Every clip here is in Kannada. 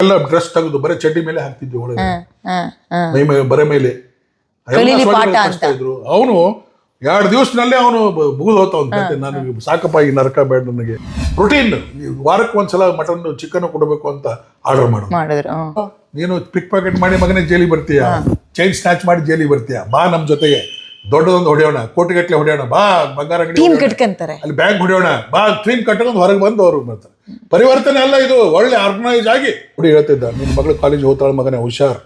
ಎಲ್ಲ ಡ್ರೆಸ್ ತೆಗೆದು ಬರೀ ಚಡ್ಡಿ ಮೇಲೆ ಹಾಕ್ತಿದ್ವಿ ಒಳಗೆ. ಮೈ ಮೇಲೆ ಬರೆ ಮೇಲೆ. ಇದ್ರು. ಅವನು ಎರಡು ದಿವಸದಲ್ಲೇ ಅವನು ಮುಗಿದು ಹೋತ ಅವ್ನು ನನಗೆ ಸಾಕಪ್ಪ ಈ ನರಕ ಬೇಡ ನನಗೆ. ಪ್ರೋಟೀನ್ ವಾರಕ್ಕೆ ಒಂದ್ಸಲ ಮಟನ್ ಚಿಕನ್ ಕೊಡಬೇಕು ಅಂತ ಆರ್ಡರ್ ಮಾಡು. ಮಾಡಿದ್ರು ಹ್ಮ್. ನೀನು ಪಿಕ್ ಪಾಕೆಟ್ ಮಾಡಿ ಮಗನೇ ಜೈಲಿ ಬರ್ತೀಯ? ಚೈನ್ ಸ್ನ್ಯಾಚ್ ಮಾಡಿ ಜೈಲಿ ಬರ್ತೀಯ? ಬಾ ನಮ್ಮ ಜೊತೆಗೆ. ದೊಡ್ಡದೊಂದು ಹೊಡೆಯೋಣ ಕೋಟಿಗಟ್ಟಲೆ ಹೊಡೆಯೋಣ ಬಾ ಬಂಗಾರ ಅಂಗಡಿ ಟೀಮ್ ಹೊಡೆಯೋಣ. ಅಲ್ಲಿ ಬ್ಯಾಂಕ್ ಹೊಡೆಯೋಣ ಬಾ ಟ್ರೀಮ್ ಕಟ್ಕೊಂಡು ಹೊರಗೆ ಬಂದು ಅವ್ರು ಬರ್ತಾರೆ ಪರಿವರ್ತನೆ ಅಲ್ಲ ಇದು ಒಳ್ಳೆ ಆರ್ಗನೈಸ್ ಆಗಿ. ಹುಡಿ ಹೇಳ್ತಿದ್ದ ನಿನ್ನ ಮಗಳು ಕಾಲೇಜ್ ಹೋಗ್ತಾಳ ಮಗನೇ ಹುಷಾರ್.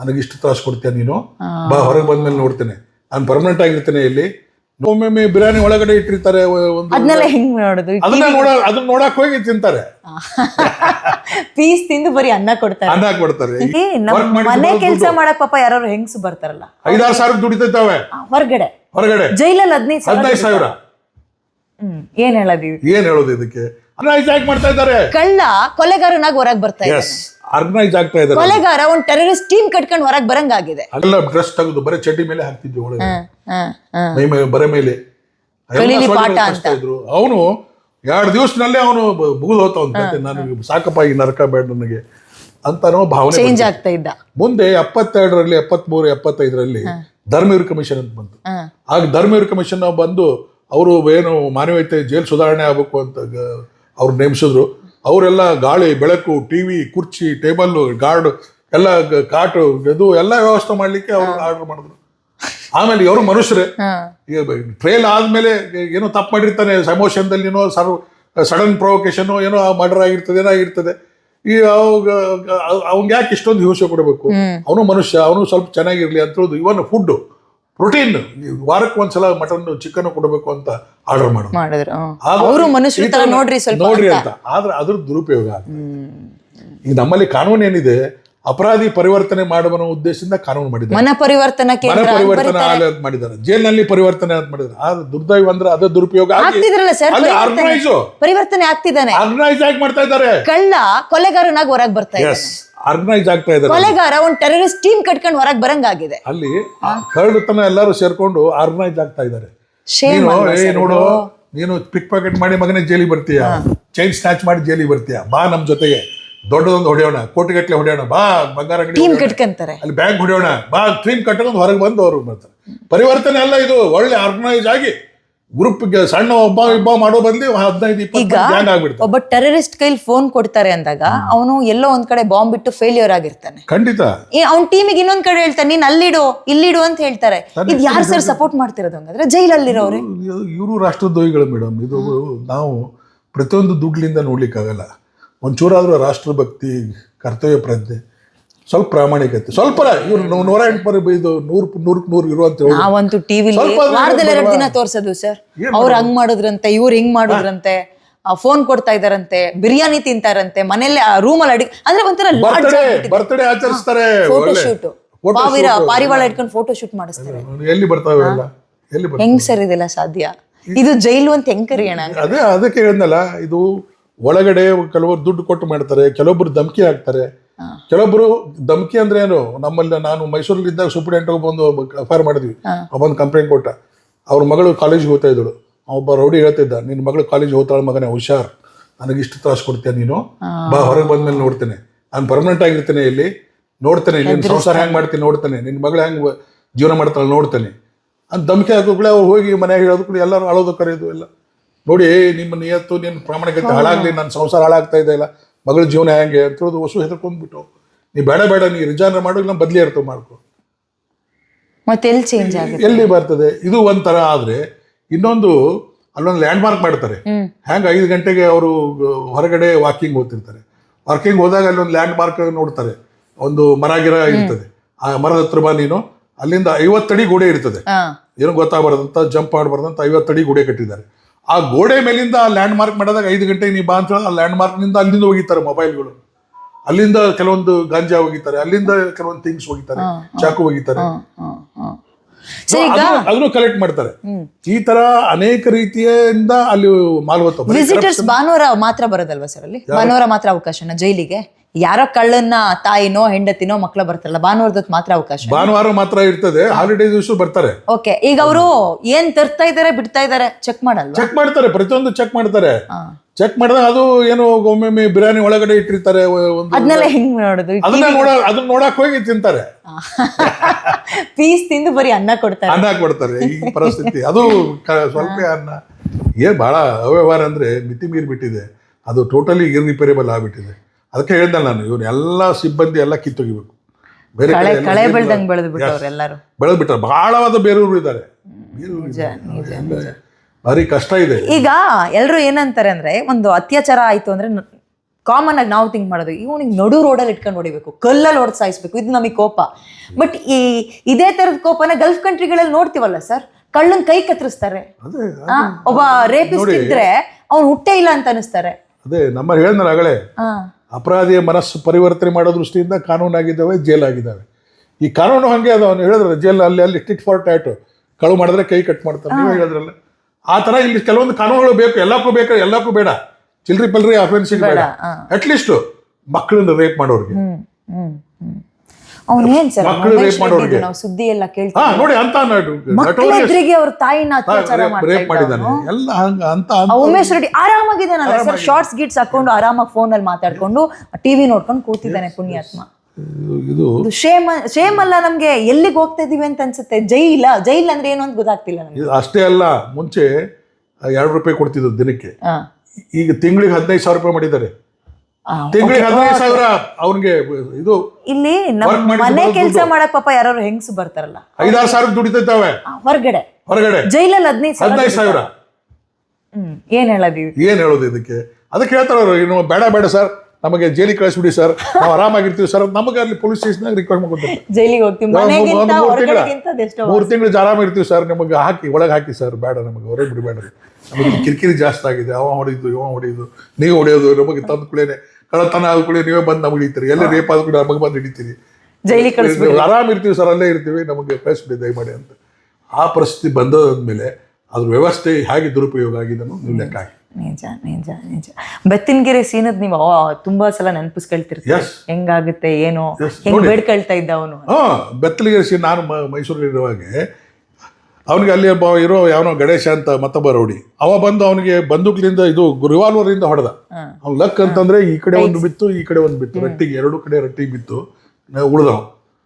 ನನಗೆ ಇಷ್ಟು ತ್ರಾಸು ಕೊಡ್ತೀಯ ನೀನು? ಬಾ ಹೊರಗೆ ಬಂದ್ಮೇಲೆ ನೋಡ್ತೇನೆ. ನಾನು ಪರ್ಮನೆಂಟ್ ಆಗಿರ್ತೇನೆ ಇಲ್ಲಿ. ಒಮ್ಮೊಮ್ಮೆ ಬಿರಿಯಾನಿ ಒಳಗಡೆ ಇಟ್ಟಿರ್ತಾರೆ ಒಂದು ಅದನ್ನೆಲ್ಲ ಹೆಂಗ್ ನೋಡೋದು ಅದನ್ನ ನೋಡ ಅದನ್ನ ನೋಡಕ್ ಹೋಗಿ ತಿಂತಾರೆ. ಪೀಸ್ ತಿಂದು ಬರೀ ಅನ್ನ ಕೊಡ್ತಾರೆ. ಅನ್ನ ಕೊಡ್ತಾರೆ. ಏ, ನಮ್ Work ಮಾಡಿದ್ದು ಮನೆ ಕೆಲಸ. ಮಾಡಕ್ ಪಾಪ ಯಾರು ಹೆಂಗ್ಸು ಬರ್ತಾರಲ್ಲ. ಐದಾರು ಸಾವಿರ ದುಡಿತಾವೆ ಹೊರಗಡೆ ಹೊರ್ಗಡೆ. ಹೊರಗಡೆ. ಜೈಲಲ್ಲಿ ಹದಿನೈದು ಸಾವಿರ ಹದಿನೈದು ಸಾವಿರ. ಹ್ಮ್ ಏನ್ ಹೇಳದಿ ಏನ್ ಹೇಳೋದು ಇದಕ್ಕೆ? ಅನ್ನ ಇದು ಯಾಕೆ ಮಾಡ್ತಾ ಇದ್ದಾರೆ. ಕಳ್ಳ ಕೊಲೆಗಾರನಾಗಿ ಹೊರಗ್ ಬರ್ತಾ ಇದ್ದಾನೆ. ಎಸ್ ಆರ್ಗನೈಸ್ ಆಗ್ತಾ ಇದ್ದಾರೆ. ಕೊಲೆಗಾರ ಒಂದು ಟೆರರಿಸ್ಟ್ ಟೀಮ್ ಕಟ್ಕೊಂಡ್ ಹೊರಗೆ ಬರಂಗಾಗಿದೆ. ಅಲ್ಲ ಡ್ರೆಸ್ ತೆಗೆದು ಬರೀ ಚಡ್ಡಿ ಮೇಲೆ ಹಾಕ್ತಿದ್ವಿ ಒಳಗೆ. ಮೈ ಮೇಲೆ ಬರೆ ಮೇಲೆ. ಅಂತ. ಇದ್ರು. ಅವನು ಎರಡು ದಿವಸದಲ್ಲೇ ಅವನು ಮುಗಿದು ಹೋತ ಅವ್ನು ನನಗೆ ಸಾಕಪ್ಪ ಈ ನರಕ ಬೇಡ ನನಗೆ ಅಂತ ಅನ್ನೋ ಭಾವನೆ ಚೇಂಜ್ ಆಗ್ತಾ ಇದ್ದ. ಮುಂದೆ ಎಪ್ಪತ್ತೆರಡರಲ್ಲಿ ಎಪ್ಪತ್ಮೂರು ಎಪ್ಪತ್ತೈದರಲ್ಲಿ ಧರ್ಮವೀರ ಕಮಿಷನ್ ಅಂತ ಬಂತು. ಆಗ ಧರ್ಮವೀರ ಕಮಿಷನ್ ಬಂದು ಅವರು ಏನು ಮಾನವೀಯತೆ ಜೈಲ್ ಸುಧಾರಣೆ ಆಗಬೇಕು ಅಂತ ಅವ್ರು ನೇಮಿಸಿದ್ರು. ಅವರೆಲ್ಲ ಗಾಳಿ ಬೆಳಕು ಟಿವಿ ಕುರ್ಚಿ ಟೇಬಲ್ ಗಾರ್ಡ್ ಎಲ್ಲ ಕಾಟು ಇದು ಎಲ್ಲ ವ್ಯವಸ್ಥೆ ಮಾಡ್ಲಿಕ್ಕೆ ಅವ್ರು ಆರ್ಡರ್ ಮಾಡಿದ್ರು. ಆಮೇಲೆ ಇವರು ಮನುಷ್ಯರೇ. ಈಗ ಟ್ರೇಲ್ ಆದ್ಮೇಲೆ ಏನೋ ತಪ್ಪು ಮಾಡಿರ್ತಾನೆ ಎಮೋಷನ್ದಲ್ಲಿ ಏನೋ ಸರ್ ಸಡನ್ ಪ್ರೊವೊಕೇಶನ್ ಏನೋ ಮರ್ಡರ್ ಆಗಿರ್ತದೆ ಏನಾಗಿರ್ತದೆ ಈ ಅವ್ಗೆ ಯಾಕೆ ಇಷ್ಟೊಂದು ಹಿಂಸೆ ಕೊಡಬೇಕು? ಅವನು ಮನುಷ್ಯ ಅವನು ಸ್ವಲ್ಪ ಚೆನ್ನಾಗಿರ್ಲಿ ಅಂತ ಹೇಳುದು ಇವನ್ ಫುಡ್ ಪ್ರೋಟೀನ್ ವಾರಕ್ಕೆ ಒಂದ್ಸಲ ಮಟನ್ ಚಿಕನ್ ಕೊಡಬೇಕು ಅಂತ ಆರ್ಡರ್ ಮಾಡು ಮಾಡಿದ್ರು ನೋಡ್ರಿ ನೋಡ್ರಿ ಅಂತ. ಆದ್ರೆ ಅದ್ರ ದುರುಪಯೋಗ ಈಗ ನಮ್ಮಲ್ಲಿ ಕಾನೂನು ಏನಿದೆ ಅಪರಾಧಿ ಪರಿವರ್ತನೆ ಮಾಡುವ ಉದ್ದೇಶದಿಂದ ಕಾನೂನು ಮಾಡಿದ್ದಾರೆ. ಮನ ಪರಿವರ್ತನಾ ಮನ ಪರಿವರ್ತನೆ ಅಂತ ಮಾಡಿದ್ದಾರೆ. ಜೈಲಿನಲ್ಲಿ ಪರಿವರ್ತನೆ ಅಂತ ಮಾಡಿದ್ದಾರೆ. ಆದ್ರೆ ದುರ್ದೈವ ಅಂದ್ರೆ ಅದೇ ದುರುಪಯೋಗ ಆರ್ಗನೈಸ್ ಪರಿವರ್ತನೆ. ಆಗ್ತಿದ್ದಾನೆ. ಆರ್ಗನೈಸ್ ಆಗಿ ಮಾಡ್ತಾ ಇದ್ದಾರೆ. ಕಳ್ಳ ಕೊಲೆಗಾರನಾಗಿ ಹೊರಗೆ ಬರ್ತಾ ಇದ್ದಾನೆ. ಎಸ್ ಆರ್ಗನೈಸ್ ಆಗ್ತಾ ಇದ್ದಾರೆ. ಕೊಲೆಗಾರ ಒಂದು ಟೆರರಿಸ್ಟ್ ಟೀಮ್ ಕಟ್ಕೊಂಡು ಹೊರಗೆ ಬರಂಗಾಗಿದೆ. ಅಲ್ಲಿ ಕರಡು ತನ ಎಲ್ಲರೂ ಸೇರ್ಕೊಂಡು ಆರ್ಗನೈಸ್ ಆಗ್ತಾ ಇದ್ದಾರೆ. Shame ನೀನು ಅಲ್ವಾ ಏ sir ನೋಡು ನೀನು ಪಿಕ್ ಪಾಕೆಟ್ ಮಾಡಿ ಮಗನೇ ಜೈಲಿಗೆ ಬರ್ತೀಯ? ಚೈನ್ ಸ್ನ್ಯಾಚ್ ಮಾಡಿ ಜೈಲಿಗೆ ಬರ್ತೀಯ? ಬಾ ನಮ್ಮ ಜೊತೆಗೆ. ದೊಡ್ಡದೊಂದು ಹೊಡೆಯೋಣ ಕೋಟಿಗಟ್ಟಲೆ ಹೊಡೆಯೋಣ ಬಾ ಬಂಗಾರ ಅಂಗಡಿ ಟೀಮ್ ಹೊಡೆಯೋಣ. ಕಟ್ಕಂತಾರೆ. ಅಲ್ಲಿ ಬ್ಯಾಂಕ್ ಹೊಡೆಯೋಣ ಬಾ ಟ್ರೀಮ್ ಕಟ್ಕೊಂಡು ಹೊರಗೆ ಬಂದು ಅವರು ಬರ್ತಾರೆ. ಪರಿವರ್ತನೆ ಅಲ್ಲ ಇದು ಒಳ್ಳೆ ಆರ್ಗನೈಸ್ ಆಗಿ ಗ್ರೂಪ್ ಸಣ್ಣ ಒಬ್ಬ ಇಬ್ಬ ಮಾಡೋ ಬದಲಿ ಹದಿನೈದು ಈಗ ಇಪ್ಪತ್ತು ಗ್ಯಾಂಗ್ ಆಗ್ಬಿಡ್ತಾರೆ. ಒಬ್ಬ ಟೆರರಿಸ್ಟ್ ಕೈಲಿ ಫೋನ್ ಕೊಡ್ತಾರೆ ಅಂದಾಗ ಅವನು ಎಲ್ಲೋ ಒಂದ್ ಕಡೆ ಬಾಂಬ್ ಬಿಟ್ಟು ಫೇಲ್ಯೂರ್ ಆಗಿರ್ತಾನೆ. ಖಂಡಿತ. ಅವ್ನ ಟೀಮಿಗೆ ಇನ್ನೊಂದ್ ಕಡೆ ಹೇಳ್ತಾನೆ ನೀನ್ ಅಲ್ಲಿಡು ಇಲ್ಲಿಡು ಅಂತ ಹೇಳ್ತಾರೆ. ಇದು ಯಾರು ಸರ್ ಸಪೋರ್ಟ್ ಮಾಡ್ತಿರೋದು ಹಂಗಂದ್ರೆ? ಜೈಲಲ್ಲಿರೋರೆ. ಇವರು ರಾಷ್ಟ್ರದ್ರೋಹಿಗಳು ಮೇಡಮ್. ಇದು ನಾವು ಪ್ರತಿಯೊಂದು ದುಡ್ಲಿಂದ ನೋಡ್ಲಿಕ್ಕಾಗಲ್ಲ. ಒಂಚೂರಾದ್ರೂ ರಾಷ್ಟ್ರಭಕ್ತಿ ಕರ್ತವ್ಯ ಪ್ರಜ್ಞೆ ಸ್ವಲ್ಪ ಪ್ರಾಮಾಣಿಕತೆ ಸ್ವಲ್ಪ ಇವ್ರು ನೂರ ಎಂಟು ಇದು ನೂರು ನೂರಕ್ಕೆ ನೂರು ಇರುವಂತ ಹೇಳಿ. ನಾವಂತೂ ಟಿವಿ ವಾರದಲ್ಲಿ ಎರಡು ದಿನ ತೋರ್ಸೋದು ಸರ್. ಅವ್ರು ಹಂಗ್ ಮಾಡಿದ್ರಂತೆ ಇವ್ರು ಹಿಂಗ್ ಮಾಡಿದ್ರಂತೆ ಫೋನ್ ಕೊಡ್ತಾ ಇದಾರಂತೆ ಬಿರಿಯಾನಿ ತಿಂತಾರಂತೆ ಮನೇಲಿ ರೂಮಲ್ಲಿ ಅಡಿಗೆ ಅಂದ್ರೆ ಒಂಥರ ಬರ್ತ್ಡೇ ಆಚರಿಸ್ತಾರೆ ಫೋಟೋ ಒಳ್ಳೆ ಶೂಟ್ Photo ಪಾವಿರ ಪಾರಿವಾಳ ಇಟ್ಕೊಂಡು ಫೋಟೋ ಶೂಟ್ ಮಾಡಿಸ್ತಾರೆ. ಎಲ್ಲಿ ಬರ್ತಾವೆ ಎಲ್ಲ? ಹೆಂಗ್ ಸರ್ ಇದೆಲ್ಲ ಸಾಧ್ಯ? ಇದು ಜೈಲು ಅಂತ ಹೆಂಗ್ ಕರಿಯೋಣ ಅದೇ ಅದಕ್ಕೆ ಹೇಳಿದ್ನಲ್ಲ ಇದು ಒಳಗಡೆ ಕೆಲವರು ದುಡ್ಡು ಕೊಟ್ಟು ಮಾಡ್ತಾರೆ ಕೆಲವೊಬ್ರು ಧಮಕಿ ಹಾಕ್ತಾರೆ. ಕೆಲವೊಬ್ರು ಧಮಕಿ ಅಂದ್ರೆ ಏನು? ನಮ್ಮಲ್ಲಿ ನಾನು ಮೈಸೂರಲ್ಲಿ ಇದ್ದಾಗ ಸುಪ್ರೀಂಟ್ ಬಂದು ಎಫ್ ಮಾಡಿದ್ವಿ. ಬಂದು ಕಂಪ್ಲೇಂಟ್ ಕೊಟ್ಟ. ಅವ್ರ ಮಗಳು ಕಾಲೇಜ್ ಹೋಗ್ತಾ ಇದ್ದಳು. ಒಬ್ಬ ರೌಡಿ ಹೇಳ್ತಿದ್ದ ನಿನ್ನ ಮಗಳು ಕಾಲೇಜ್ ಹೋಗ್ತಾಳ ಮಗನೇ ಹುಷಾರ್. ನನಗೆ ಇಷ್ಟು ತ್ರಾಸು ಕೊಡ್ತೀಯ ನೀನು? ಬಾ ಹೊರಗೆ ಬಂದ್ಮೇಲೆ ನೋಡ್ತೇನೆ. ನಾನು ಪರ್ಮನೆಂಟ್ ಆಗಿರ್ತೇನೆ ಇಲ್ಲಿ. ನೋಡ್ತೇನೆ ನಿನ್ನ ಸಂಸಾರ ಹೆಂಗೆ ಮಾಡ್ತೀನಿ ನೋಡ್ತೇನೆ. ನಿನ್ನ ಮಗಳು ಹೆಂಗೆ ಜೀವನ ಮಾಡ್ತಾಳೆ ನೋಡ್ತೇನೆ. ಅಂತ ಧಮಕಿ ಹಾಕೋಕ್ಳೆ ಕೂಡ ಅವ್ರು ಹೋಗಿ ಮನೆಯಾಗ ಹೇಳೋದು ಕೂಡ ಎಲ್ಲರೂ ಅಳೋದು ಕರೆಯೋದು ಎಲ್ಲ. ನೋಡಿ ನಿಮ್ಮ ನಿಯತ್ತು ನಿನ್ನ ಪ್ರಾಮಾಣಿಕತೆ ಹಾಳಾಗ್ಲಿ ನನ್ನ ಸಂಸಾರ ಹಾಳಾಗ್ತಾ ಇದೆ ಇಲ್ಲ ಮಗಳ ಜೀವನ ಹೆಂಗೆ ಅಂತ ಹೇಳೋದು ಹೊಸು ಹೆದರ್ಕೊಂಡ್ಬಿಟ್ಟು ನೀ ಬೇಡ ಬೇಡ ನೀ ರಿಜಾಯ್ನ್ ಮಾಡೋ ಇಲ್ಲ ಬದಲಿ ಇರ್ತವೆ ಮಾಡ್ಕೊ. ಮತ್ತೆ ಎಲ್ಲಿ ಚೇಂಜ್ ಆಗುತ್ತೆ? ಎಲ್ಲಿ ಬರ್ತದೆ? ಇದು ಒಂಥರ ಆದ್ರೆ ಇನ್ನೊಂದು ಅಲ್ಲೊಂದು ಲ್ಯಾಂಡ್ ಮಾರ್ಕ್ ಮಾಡ್ತಾರೆ ಹ್ಯಾಂಗೆ ಐದು ಗಂಟೆಗೆ ಅವರು ಹೊರಗಡೆ ವಾಕಿಂಗ್ ಹೋಗ್ತಿರ್ತಾರೆ ವಾಕಿಂಗ್ ಹೋದಾಗ ಅಲ್ಲೊಂದು ಲ್ಯಾಂಡ್ ಮಾರ್ಕ್ ನೋಡ್ತಾರೆ. ಒಂದು ಮರ ಗಿರ ಇರ್ತದೆ. ಆ ಮರದ ಹತ್ರ ಬಾ ನೀನು. ಅಲ್ಲಿಂದ ಐವತ್ತಡಿ ಗೋಡೆ ಇರ್ತದೆ. ಏನೋ ಏನು ಗೊತ್ತಾಗಬಾರ್ದಂತ ಜಂಪ್ ಮಾಡಬಾರ್ದಂತ ಐವತ್ತಡಿ ಗೋಡೆ ಕಟ್ಟಿದ್ದಾರೆ. ಆ ಗೋಡೆ ಮೇಲಿಂದ ಆ ಲ್ಯಾಂಡ್ ಮಾರ್ಕ್ ಮಾಡಿದಾಗ ಐದು ಗಂಟೆಗೆ ನೀ ಬಾ ಅಂತ ಹೇಳಿ ಆ ಲ್ಯಾಂಡ್ ಮಾರ್ಕ್ನಿಂದ ಅಲ್ಲಿಂದ ಹೋಗಿತಾರೆ ಮೊಬೈಲ್ಗಳು ಅಲ್ಲಿಂದ ಕೆಲವೊಂದು ಗಾಂಜಾ ಹೋಗಿತಾರೆ ಅಲ್ಲಿಂದ ಕೆಲವೊಂದು ಥಿಂಗ್ಸ್ ಹೋಗಿತಾರೆ ಚಾಕು ಹೋಗಿತಾರೆ ಅದನ್ನು- ಕಲೆಕ್ಟ್ ಮಾಡ್ತಾರೆ. ಈ ತರ ಅನೇಕ ರೀತಿಯಿಂದ ಅಲ್ಲಿ ಮಾಲ್ ವಿಸಿಟರ್ಸ್ ಭಾನುವಾರ ಮಾತ್ರ ಬರೋದಲ್ವಾ ಸರ್ ಅಲ್ಲಿ? ಭಾನುವಾರ ಮಾತ್ರ ಅವಕಾಶನ ಜೈಲಿಗೆ? ಯಾರೋ ಕಳ್ಳನ್ನ ತಾಯಿನೋ ಹೆಂಡತಿನೋ ಮಕ್ಕಳು ಬರ್ತಾರಲ್ಲ ಭಾನುವಾರದೊತ್ತು ಮಾತ್ರ ಅವಕಾಶ. ಭಾನುವಾರ ಮಾತ್ರ ಇರ್ತದೆ ಹಾಲಿಡೇ ದಿವಸ ಬರ್ತಾರೆ. ಓಕೆ ಈಗ ಅವರು ಏನ್ ತರ್ತಾ ಇದಾರೆ ಬಿಡ್ತಾ ಇದಾರೆ ಚೆಕ್ ಮಾಡಲ್ಲ ಚೆಕ್ ಮಾಡ್ತಾರೆ ಪ್ರತಿಯೊಂದು ಚೆಕ್ ಮಾಡ್ತಾರೆ. ಚೆಕ್ ಮಾಡಿದಾಗ ಅದು ಏನು ಒಮ್ಮೊಮ್ಮೆ ಬಿರಿಯಾನಿ ಒಳಗಡೆ ಇಟ್ಟಿರ್ತಾರೆ ಒಂದು ಅದನ್ನೆಲ್ಲ ಹೆಂಗ್ ನೋಡೋದು ಅದನ್ನ ನೋಡ ಅದನ್ನ ನೋಡಕ್ ಹೋಗಿ ತಿಂತಾರೆ. ಪೀಸ್ ತಿಂದು ಬರೀ ಅನ್ನ ಕೊಡ್ತಾರೆ. ಅನ್ನ ಕೊಡ್ತಾರೆ ಈ ಪರಿಸ್ಥಿತಿ. ಅದು ಸ್ವಲ್ಪ ಅನ್ನ ಏನ್ ಬಹಳ ಅವ್ಯವಹಾರ ಅಂದ್ರೆ ಮಿತಿ ಮೀರಿ ಬಿಟ್ಟಿದೆ. ಅದು ಟೋಟಲಿ ಇರ್ರಿಪೇರೇಬಲ್ ಆಗ್ಬಿಟ್ಟಿದೆ. ಅದಕ್ಕೆ ಹೇಳ್ದೆ ನಾನು ಇವ್ರು ಎಲ್ಲ ಸಿಬ್ಬಂದಿ ಎಲ್ಲ ಕಿತ್ತೊಗಿಬೇಕು. ಬೇರೆ ಕಳೆ. ಬೆಳ್ದಂಗ್ ಬೆಳೆದು ಬಿಟ್ಟವ್ರು ಎಲ್ಲರೂ. ಬೆಳೆದ್ ಬಿಟ್ಟಾರೆ ಬಹಳವಾದ ಬೇರೆಯವರು ಇದ್ದಾರೆ ಭಾರಿ ಕಷ್ಟ ಇದೆ. ಈಗ ಎಲ್ಲರೂ ಏನಂತಾರೆ ಅಂದ್ರೆ ಒಂದು ಅತ್ಯಾಚಾರ ಆಯ್ತು ಅಂದ್ರೆ ಕಾಮನ್ ಆಗಿ ನಾವು ಥಿಂಕ್ ಮಾಡೋದು ಇವನಿಗೆ ನಡು ರೋಡಲ್ಲಿ ಇಟ್ಕೊಂಡು ಹೊಡಿಬೇಕು ಕಲ್ಲಲ್ಲಿ ಹೊಡೆದು ಸಾಯಿಸ್ಬೇಕು ಇದು ನಮಗೆ ಕೋಪ. ಬಟ್ ಈ ಇದೇ ತರದ ಕೋಪನ ಗಲ್ಫ್ ಕಂಟ್ರಿಗಳಲ್ಲಿ ನೋಡ್ತೀವಲ್ಲ ಸರ್? ಕಳ್ಳನ್ ಕೈ ಕತ್ತರಿಸ್ತಾರೆ. ಒಬ್ಬ ರೇಪಿಸ್ಟ್ ಇದ್ರೆ ಅವ್ನು ಹುಟ್ಟೇ ಇಲ್ಲ ಅಂತ ಅನಿಸ್ತಾರೆ. ಅದೇ ನಮ್ಮ ಹೇಳಿದ್ನಲ್ಲ ಆಗಲೇ. ಹಾ ಅಪರಾಧಿಯ ಮನಸ್ಸು ಪರಿವರ್ತನೆ ಮಾಡೋ ದೃಷ್ಟಿಯಿಂದ ಕಾನೂನಾಗಿದ್ದಾವೆ ಜೈಲ್ ಆಗಿದಾವೆ ಈ ಕಾನೂನು ಹಂಗೆ ಅದು ಅವನು ಹೇಳಿದ್ರೆ ಜೈಲ್ ಅಲ್ಲಿ ಅಲ್ಲಿ ಟಿಟ್ ಫಾರ್ ಟ್ಯಾಟು ಕಳು ಮಾಡಿದ್ರೆ ಕೈ ಕಟ್ ಮಾಡ್ತಾರೆ ನೀವು ಹೇಳಿದ್ರಲ್ಲ. ಆ ತರ ಇಲ್ಲಿ ಕೆಲವೊಂದು ಕಾನೂನುಗಳು ಬೇಕು ಎಲ್ಲಕ್ಕೂ ಬೇಕು ಎಲ್ಲಕ್ಕೂ ಬೇಡ. ಚಿಲ್ರಿ ಪಲ್ರಿ ಅಫೆನ್ಸಿಗೆ ಬೇಡ ಅಟ್ಲೀಸ್ಟ್ ಮಕ್ಕಳನ್ನ ರೇಪ್ ಮಾಡೋರಿಗೆ. ಹ್ಮ್ ಏನ್ ಸರ್ ಮಕ್ಕಳು rape ಮಾಡೋರ್ಗೆ. ನಾವು ಸುದ್ದಿ ಎಲ್ಲ ಹಾ ಕೇಳ್ತೀವಿ ನೋಡಿ ಅಂತ ಮಕ್ಕಳ ಎದುರಿಗೆ ಅವ್ರ ತಾಯಿನ ಅತ್ಯಾಚಾರ ಮಾಡ್ತಾ ರೇಪ್ ಮಾಡಿದ್ದಾನೆ. ಎಲ್ಲ ಹಂಗ ಅಂತ ಆ ಉಮೇಶ್ ರೆಡ್ಡಿ ಆರಾಮಾಗಿದ್ದಾನಲ್ಲ ಸರ್ ಶಾರ್ಟ್ಸ್ ಗಿಟ್ಸ್ ಹಾಕೊಂಡು ಆರಾಮಾಗಿ ಫೋನ್ ಅಲ್ಲಿ ಮಾತಾಡ್ಕೊಂಡು ಟಿವಿ ನೋಡ್ಕೊಂಡು ಕೂತಿದ್ದಾನೆ ಪುಣ್ಯಾತ್ಮ. ಇದು- ಇದು ಇದು ಶೇಮ್ ಶೇಮ್ ಅಲ್ಲ ನಮ್ಗೆ. ಎಲ್ಲಿಗೆ ಹೋಗ್ತಾ ಇದೀವಿ ಅಂತ ಅನ್ಸುತ್ತೆ? ಜೈಲ? ಜೈಲ್ ಅಂದ್ರೆ ಏನು ಅಂತ ಗೊತ್ತಾಗ್ತಿಲ್ಲ ನಮ್ಗೆ. ಇದು ಅಷ್ಟೇ ಅಲ್ಲ ಮುಂಚೆ ಎರಡು ರೂಪಾಯಿ ಕೊಡ್ತಿದ್ರು ದಿನಕ್ಕೆ. ಈಗ ತಿಂಗಳಿಗೆ ಹದಿನೈದು ಸಾವಿರ ರೂಪಾಯಿ ಮಾಡಿದ್ದಾರೆ ಆ, ತಿಂಗಳಿಗೆ ಹದಿನೈದು ಸಾವಿರ ಅವನಿಗೆ ಇದು ಇಲ್ಲಿ ನಮ್ಮ ಮನೆ ಕೆಲಸ. ಮಾಡಕ್ ಪಾಪ ಯಾರು ಹೆಂಗ್ಸು ಬರ್ತಾರಲ್ಲ. ಐದಾರು ಸಾವಿರ ದುಡಿತೈತಾವೆ ಆ, ಹೊರಗಡೆ. ಹೊರಗಡೆ. ಜೈಲಲ್ಲಿ ಹದಿನೈದು ಸಾವಿರ ಹದಿನೈದು ಸಾವಿರ. ಹ್ಮ್ ಏನ್ ಹೇಳೋದು ಏನ್ ಹೇಳೋದು ಇದಕ್ಕೆ? ಅದಕ್ಕೆ ಹೇಳ್ತಾರೆ ಅವರು ಇನ್ನು ಬೇಡ ಬೇಡ ಸರ್ ನಮಗೆ ಜೈಲಿಗೆ ಕಳಿಸ್ಬಿಡಿ ಸರ್ ನಾವು ಆರಾಮಾಗಿರ್ತೀವಿ ಸರ್ ನಮಗೆ ಅಲ್ಲಿ ಪೊಲೀಸ್ ಸ್ಟೇಷನ್ ರಿಕ್ವೆಸ್ಟ್ ಮಾಡ್ಕೊತಾರೆ ಜೈಲಿಗೆ ಹೋಗ್ತೀವಿ. ಮನೆಗಿಂತ ಮೂರು ತಿಂಗಳ ಹೊರಗಡೆಗಿಂತ ಅದೆಷ್ಟೋ ಮೂರು ತಿಂಗಳು ಆರಾಮ ಇರ್ತೀವಿ ಸರ್ ನಿಮಗೆ ಹಾಕಿ ಒಳಗೆ ಹಾಕಿ ಸರ್ ಬೇಡ ನಮಗೆ ಹೊರಗೆ ಬಿಡಬೇಡ್ರಿ. ನಮಗೆ ಕಿರಿಕಿರಿ ಜಾಸ್ತಿ ಆಗಿದೆ. ಅವ ಹೊಡೆಯುದು ಇವ ಹೊಡೆಯುದು ನೀವು ಹೊಡೆಯೋದು ನಮಗೆ ತಂದ ಕೂಡಲೇ ಕಳತನ ಆದ ಕೂಡ ನೀವೇ ಬಂದು ನಮ್ಗೆ ಹಿಡಿತೀರಿ. ಎಲ್ಲ ರೇಪ್ ಆದ ಕೂಡ ನಮಗೆ ಬಂದು ಹಿಡಿತೀರಿ. ಜೈಲಿಗೆ ಕಳಿಸ್ಬಿಡಿ. ಆರಾಮ್ ಇರ್ತೀವಿ ಸರ್ ಅಲ್ಲೇ ಇರ್ತೀವಿ. ನಮಗೆ ಕಳಿಸ್ಬಿಡಿ ದಯಮಾಡಿ ಅಂತ. ಆ ಪರಿಸ್ಥಿತಿ ಬಂದಾದ್ಮೇಲೆ ಅದ್ರ ವ್ಯವಸ್ಥೆ ಹೇಗೆ ದುರುಪಯೋಗ ಆಗಿದನು ನೀವು ಲೆಕ್ಕ ಹಾಕಿ. ನಿಜ ನಿಜ ನಿಜ. ಬೆತ್ತಿನಗೆರೆ ಸೀನದ್ ನೀವು ತುಂಬಾ ಸಲ ನೆನಪಿಸ್ಕೊಳ್ತಿರ್ತೀವಿ Yes. ಹೆಂಗಾಗುತ್ತೆ ಏನು? ಹೆಂಗ್ ಬೇಡ್ಕೊಳ್ತಾ ಇದ್ದ ಅವನು? ಹಾ ಸೀನ್ ನಾನು ಮೈಸೂರಲ್ಲಿ ಮೈಸೂರಲ್ಲಿರುವಾಗೆ ಅವನಿಗೆ ಅಲ್ಲಿ ಒಬ್ಬ ಇರೋ ಯಾವನೋ ಗಣೇಶ ಅಂತ ಮತ್ತೊಬ್ಬ ರೌಡಿ. ಅವ ಬಂದು ಅವನಿಗೆ ಬಂದೂಕ್ಲಿಂದ ಇದು ರಿವಾಲ್ವರ್ ಇಂದ ಹೊಡೆದ ಅವ್ನ ಲಕ್ ಅಂತಂದ್ರೆ ಈ ಕಡೆ ಒಂದು ಬಿತ್ತು ಈ ಕಡೆ ಒಂದು ಬಿತ್ತು. ರಟ್ಟಿಗೆ ಎರಡು ಕಡೆ ರಟ್ಟಿಗೆ ಬಿತ್ತು ಉಳಿದವ.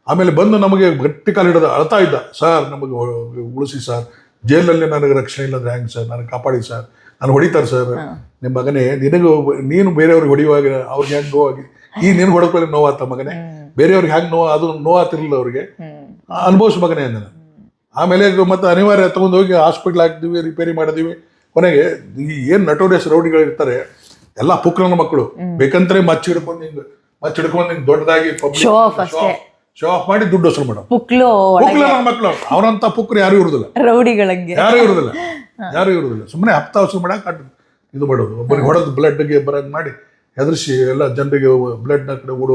ಆಮೇಲೆ ಬಂದು ನಮಗೆ ಗಟ್ಟಿ ಕಾಲು ಹಿಡಿದ ಅಳ್ತಾ ಇದ್ದ ಸರ್ ನಮಗೆ ಉಳಿಸಿ ಸರ್. ಜೈಲಲ್ಲಿ ನನಗೆ ರಕ್ಷಣೆ ಇಲ್ಲದ್ರೆ ಹ್ಯಾಂಗ್ ಸರ್? ನನಗೆ ಕಾಪಾಡಿ ಸರ್. ನಾನು ಹೊಡಿತಾರೆ ಸರ್. ನಿಮ್ಮ ಮಗನೇ ನಿನಗೂ ನೀನು ಬೇರೆಯವ್ರಿಗೆ ಹೊಡಿಯುವಾಗ ಅವ್ರಿಗೆ ಹೆಂಗೆ ನೋವಾಗಿ ಈ ನೀನು ಹೊಡೆದ್ಕೊಳ್ಳಿ ನೋವಾತ ಮಗನೇ. ಬೇರೆಯವ್ರಿಗೆ ಹೆಂಗೆ ನೋವು ಅದು ನೋವಾತಿರ್ಲಿಲ್ಲ ಅವ್ರಿಗೆ. ಅನುಭವಿಸ್ ಮಗನೇ ಅಂದ ನಾನು. ಆಮೇಲೆ ಮತ್ತೆ ಅನಿವಾರ್ಯ ತಗೊಂಡು ಹೋಗಿ ಹಾಸ್ಪಿಟ್ಲ್ ಹಾಕ್ತೀವಿ ರಿಪೇರಿ ಮಾಡಿದೀವಿ. ಕೊನೆಗೆ ಈ ಏನು ನಟೋರಿಯಸ್ ರೌಡಿಗಳು ಇರ್ತಾರೆ ಎಲ್ಲ ಪುಕ್ರನ ಮಕ್ಕಳು. ಬೇಕಂತ್ರೆ ಮಚ್ಚ ಹಿಡ್ಕೊಂಡು ಹಿಂಗೆ ಮಚ್ಚ ಹಿಡ್ಕೊಂಡು ಹಿಂಗೆ ದೊಡ್ಡದಾಗಿ. ಶೋ ಆಫ್ ಮಾಡಿ ದುಡ್ಡು ವಸೂಲು ಮೇಡಮ್ ಪುಕ್ಲು ನನ್ನ ಮಕ್ಕಳು ಅವರಂತ ಪುಕ್ರು ಯಾರು ಇರುದಿಲ್ಲ. ರೌಡಿಗಳಿಗೆ. ಯಾರು ಇರುದಿಲ್ಲ. ಯಾರು ಇರುದಿಲ್ಲ. ಸುಮ್ಮನೆ ಹಪ್ತ ವಸೂಲು ಮಾಡಕ್ಕೆ ಇದು ಮಾಡೋದು. ಒಬ್ಬರಿಗೆ ಹೊಡೆದು ಬ್ಲಡ್ಗೆ ಬರಂಗ್ ಮಾಡಿ. ಹೆದರ್ಸಿ ಎಲ್ಲ ಜನರಿಗೆ ಬ್ಲಡ್ ಕಡೆ ಓಡೋ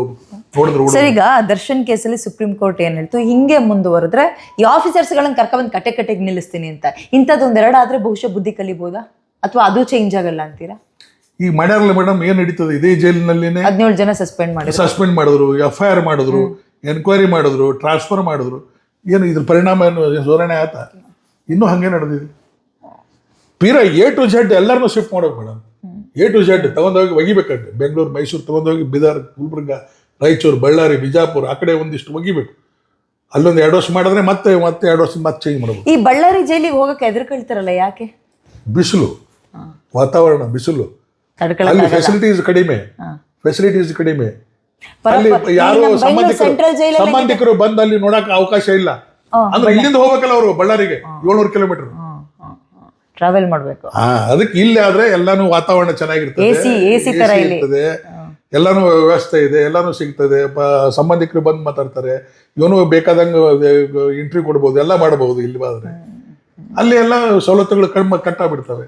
ನೋಡಿದ್ರೆ ಓಡೋ ಸರ್ ಈಗ ದರ್ಶನ್ ಕೇಸಲ್ಲಿ ಸುಪ್ರೀಂ ಕೋರ್ಟ್ ಏನ್ ಹೇಳ್ತು? ಹಿಂಗೆ ಮುಂದುವರೆದ್ರೆ ಈ ಆಫೀಸರ್ಸ್ ಗಳನ್ನ ಕರ್ಕೊಂಡ್ ಕಟ್ಟೆ ಕಟ್ಟೆಗೆ ನಿಲ್ಲಿಸ್ತೀನಿ ಅಂತ. ಇಂಥದ್ದೊಂದ್ ಎರಡಾದ್ರೆ ಬಹುಶಃ ಬುದ್ಧಿ ಕಲಿಬೋದಾ? ಅಥವಾ ಅದು ಚೇಂಜ್ ಆಗಲ್ಲ ಅಂತೀರಾ? ಈಗ ಮಾಡ್ಯಾರಲ್ಲ ಮೇಡಮ್ ಏನ್ ನಡೀತದೆ? ಇದೇ ಜೈಲಿನಲ್ಲಿನೇ ಹದಿನೇಳು ಜನ ಸಸ್ಪೆಂಡ್ ಮಾಡಿದ್ರು. ಸಸ್ಪೆಂಡ್ ಮಾಡಿದ್ರು ಎಫ್ ಐ ಆರ್ ಮಾಡಿದ್ರು ಎನ್ಕ್ವೈರಿ ಮಾಡಿದ್ರು ಟ್ರಾನ್ಸ್ಫರ್ ಮಾಡಿದ್ರು. ಏನು ಇದ್ರ ಪರಿಣಾಮ ಏನು? ಸೋರಣೆ ಆತ ಇನ್ನೂ ಹಂಗೆ ನಡೆದಿದೆ. ಪೀರ ಎ ಟು ಜೆಡ್ ಎಲ್ಲರನ್ನೂ ಶಿಫ್ಟ್ ಮಾಡೋಕೆ ಮೇಡಮ್ ಎ ಟು ಜೆಡ್ ತಗೊಂಡೋಗಿ ಒಗಿಬೇಕಂತೆ. ಬೆಂಗಳೂರು ಮೈಸೂರು ತಗೊಂಡೋಗಿ ಬೀದರ್ ಗುಲ್ಬರ್ಗ ರಾಯಚೂರು ಬಳ್ಳಾರಿ ಬಿಜಾಪುರ ಆ ಕಡೆ ಒಂದಿಷ್ಟು ಒಗಿಬೇಕು. ಅಲ್ಲೊಂದು ಎರಡು ವರ್ಷ ಮಾಡಿದ್ರೆ ಮತ್ತೆ ಮತ್ತೆ ಎರಡು ವರ್ಷ ಮತ್ತೆ ಚೇಂಜ್ ಮಾಡಬೇಕು ಈ ಬಳ್ಳಾರಿ ಜೈಲಿಗೆ ಹೋಗಕ್ಕೆ ಎದುರುಕೊಳ್ತಾರಲ್ಲ ಯಾಕೆ? ಬಿಸಿಲು ವಾತಾವರಣ ಬಿಸಿಲು. ಅಲ್ಲಿ ಫೆಸಿಲಿಟೀಸ್ ಕಡಿಮೆ. ಫೆಸಿಲಿಟೀಸ್ ಕಡಿಮೆ. ಅಲ್ಲಿ ಯಾರು ಸಂಬಂಧಿಕರು ಸಂಬಂಧಿಕರು ಬಂದು ಅಲ್ಲಿ ನೋಡಕ್ ಅವಕಾಶ ಇಲ್ಲ. ಅಂದ್ರೆ ಇಲ್ಲಿಂದ ಹೋಗ್ಬೇಕಲ್ಲ ಅವರು ಬಳ್ಳಾರಿಗೆ? ಏಳ್ನೂರು ಕಿಲೋಮೀಟರ್. ಟ್ರಾವೆಲ್ ಮಾಡಬೇಕು. ಅದಕ್ಕೆ ಇಲ್ಲಿ ಆದ್ರೆ ಎಲ್ಲಾನು ವಾತಾವರಣ ಚೆನ್ನಾಗಿರ್ತದೆ. ಎಸಿ ಎಸಿ ತರ ಇಲ್ಲಿ. ಇರ್ತದೆ. ಎಲ್ಲಾನು ವ್ಯವಸ್ಥೆ ಇದೆ ಎಲ್ಲಾನು ಸಿಗ್ತದೆ. ಸಂಬಂಧಿಕರು ಬಂದು ಮಾತಾಡ್ತಾರೆ. ಇವನು ಬೇಕಾದಂಗೆ ಎಂಟ್ರಿ ಕೊಡ್ಬೋದು ಎಲ್ಲ ಮಾಡಬಹುದು ಇಲ್ಲಿ ಆದ್ರೆ. ಅಲ್ಲಿ ಎಲ್ಲ ಸವಲತ್ತುಗಳು ಕಡಿಮೆ ಕಟ್ಟಾಗ್ಬಿಡ್ತವೆ.